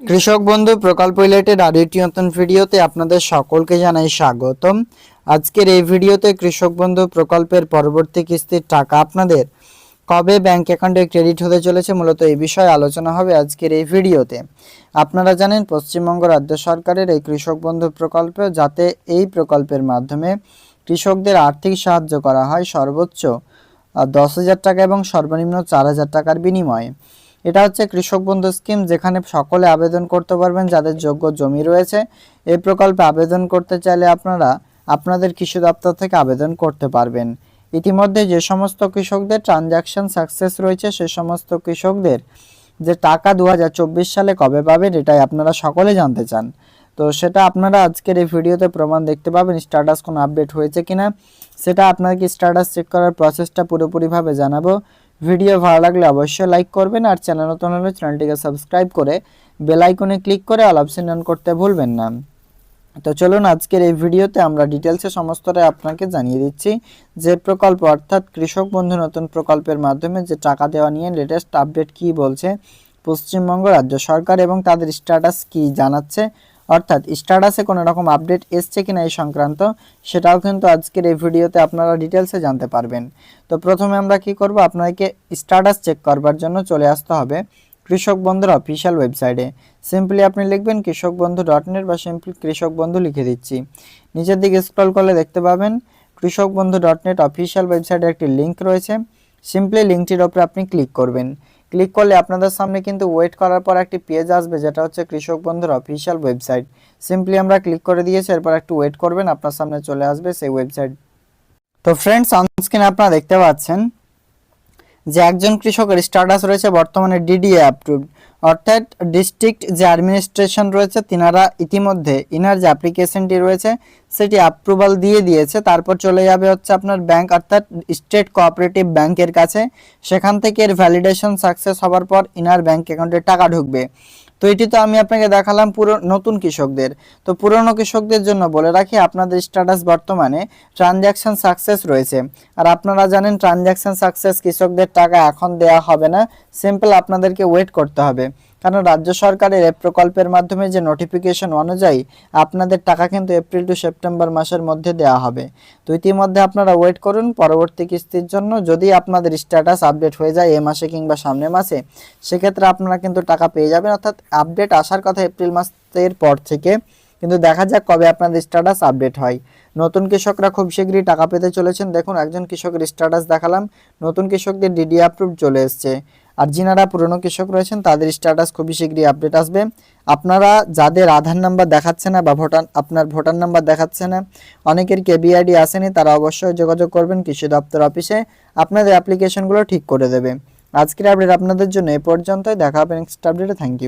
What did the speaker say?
কৃষক বন্ধু প্রকল্প রিলেটেড আরও একটি নতুন ভিডিওতে আপনাদের সকলকে জানাই স্বাগতম। আজকের এই ভিডিওতে কৃষক বন্ধু প্রকল্পের পরবর্তী কিস্তির টাকা আপনাদের কবে ব্যাংক অ্যাকাউন্টে ক্রেডিট হতে চলেছে মূলত এই বিষয়ে আলোচনা হবে আজকের এই ভিডিওতে। আপনারা জানেন পশ্চিমবঙ্গ রাজ্য সরকারের এই কৃষক বন্ধু প্রকল্প যাতে এই প্রকল্পের মাধ্যমে কৃষকদের আর্থিক সাহায্য করা হয় সর্বোচ্চ দশ হাজার টাকা এবং সর্বনিম্ন চার হাজার টাকার বিনিময়ে। এটা হচ্ছে কৃষক বন্ধু স্কিম, যেখানে সকলে আবেদন করতে পারবেন যাদের যোগ্য জমি রয়েছে। এই প্রকল্পে আবেদন করতে চাইলে আপনারা আপনাদের কৃষি দপ্তর থেকে আবেদন করতে পারবেন। ইতিমধ্যে যে সমস্ত কৃষকদের ট্রানজ্যাকশন সাকসেস রয়েছে, সে সমস্ত কৃষকদের যে টাকা দু হাজার চব্বিশ সালে কবে পাবেন, এটাই আপনারা সকলে জানতে চান। তো সেটা আপনারা আজকের এই ভিডিওতে প্রমাণ দেখতে পাবেন স্ট্যাটাস কোনো আপডেট হয়েছে কিনা। সেটা আপনাকে স্ট্যাটাস চেক করার প্রসেসটা পুরোপুরিভাবে জানাব। ভিডিও ভালো লাগলে অবশ্যই লাইক করবেন আর চ্যানেল নতুন হলে চ্যানেলটিকে সাবস্ক্রাইব করে বেল আইকনে ক্লিক করে অল অপশন অন করতে ভুলবেন না। তো চলুন আজকের এই ভিডিওতে আমরা ডিটেলসে সমস্তটাই আপনাকে জানিয়ে দিচ্ছি। যে প্রকল্প অর্থাৎ কৃষক বন্ধু নতুন প্রকল্পের মাধ্যমে যে টাকা দেওয়া নিয়ে লেটেস্ট আপডেট কি বলছে, পশ্চিমবঙ্গ রাজ্য সরকার এবং তাদের স্ট্যাটাস কি জানাচ্ছে অর্থাৎ স্ট্যাটাসে কোনো রকম আপডেট এসছে কিনা এই সংক্রান্ত, সেটাও কিন্তু আজকের এই ভিডিওতে আপনারা ডিটেলসে জানতে পারবেন। তো প্রথমে আমরা কি করব? আপনাকে স্ট্যাটাস চেক করবার জন্য চলে আসতে হবে কৃষক বন্ধুর অফিসিয়াল ওয়েবসাইটে। সিম্পলি আপনি লিখবেন কৃষক বন্ধু ডট নেট বা সিম্পলি কৃষক বন্ধু লিখে দিচ্ছি। নিচের দিকে স্ক্রল করলে দেখতে পাবেন কৃষক বন্ধু ডট নেট অফিসিয়াল ওয়েবসাইটে একটি লিঙ্ক রয়েছে। সিম্পলি লিঙ্কটির ওপরে আপনি ক্লিক করবেন। ক্লিক করলে আপনাদের সামনে কিন্তু ওয়েট করার পর একটি পেজ আসবে, যেটা হচ্ছে কৃষক বন্ধুর অফিসিয়াল ওয়েবসাইট সিম্পলি আমরা ক্লিক করে দিয়েছি, এরপর একটু ওয়েট করবেন, আপনার সামনে চলে আসবে সেই ওয়েবসাইট তো ফ্রেন্ডস অনস্ক্রিন আপনারা দেখতে পাচ্ছেন যে একজন কৃষকের স্ট্যাটাস রয়েছে বর্তমানে ডিডিএ অ্যাপ্রুভ অর্থাৎ ডিস্ট্রিক্ট যে অ্যাডমিনিস্ট্রেশন রয়েছে, তিনারা ইতিমধ্যে ইনার যে অ্যাপ্লিকেশনটি রয়েছে, সেটি অ্যাপ্রুভাল দিয়ে দিয়েছে। তারপর চলে যাবে হচ্ছে আপনার ব্যাংক অর্থাৎ স্টেট কোঅপারেটিভ ব্যাংকের কাছে। সেখান থেকে এর ভ্যালিডেশন সাকসেস হওয়ার পর ইনার ব্যাংক অ্যাকাউন্টে টাকা ঢুকবে। তো এটি তো আমি আপনাকে দেখালাম পুরো, নতুন কৃষকদের। তো পুরনো কৃষকদের জন্য বলে রাখি, আপনাদের স্ট্যাটাস বর্তমানে ট্রানজ্যাকশন সাকসেস রয়েছে। আর আপনারা জানেন ট্রানজ্যাকশন সাকসেস কৃষকদের টাকা এখন দেয়া হবে না সিম্পল আপনাদেরকে ওয়েট করতে হবে। কারণ রাজ্য সরকারের এই প্রকল্পের মাধ্যমে যে নোটিফিকেশন অনুযায়ী আপনাদের টাকা কিন্তু এপ্রিল টু সেপ্টেম্বর মাসের মধ্যে দেওয়া হবে। তো ইতিমধ্যে আপনারা ওয়েট করুন, পরবর্তী কিস্তির জন্য যদি আপনাদের স্ট্যাটাস আপডেট হয়ে যায় এ মাসে কিংবা সামনের মাসে, সেক্ষেত্রে আপনারা কিন্তু টাকা পেয়ে যাবেন। অর্থাৎ আপডেট আসার কথা এপ্রিল মাসের পর থেকে কিন্তু দেখা যাক কবে আপনাদের স্ট্যাটাস আপডেট হয়। নতুন কৃষকরা খুব শীঘ্রই টাকা পেতে চলেছেন। দেখুন, একজন কৃষকের স্ট্যাটাস দেখালাম। নতুন কৃষকদের ডিডি অ্যাপ্রুভ চলে এসছে। আর যিনারা পুরনো কৃষক রয়েছেন, তাদের স্ট্যাটাস খুবই শীঘ্রই আপডেট আসবে। আপনারা যাদের আধার নাম্বার দেখাচ্ছে না বা ভোটার, আপনার ভোটার নাম্বার দেখাচ্ছে না, অনেকের কেবিআইডি আসেনি, তারা অবশ্যই যোগাযোগ করবেন কৃষি দপ্তর অফিসে আপনাদের অ্যাপ্লিকেশনগুলো ঠিক করে দেবে। আজকের আপডেট আপনাদের জন্য এ পর্যন্তই। দেখা হবে নেক্সট আপডেটে থ্যাংক ইউ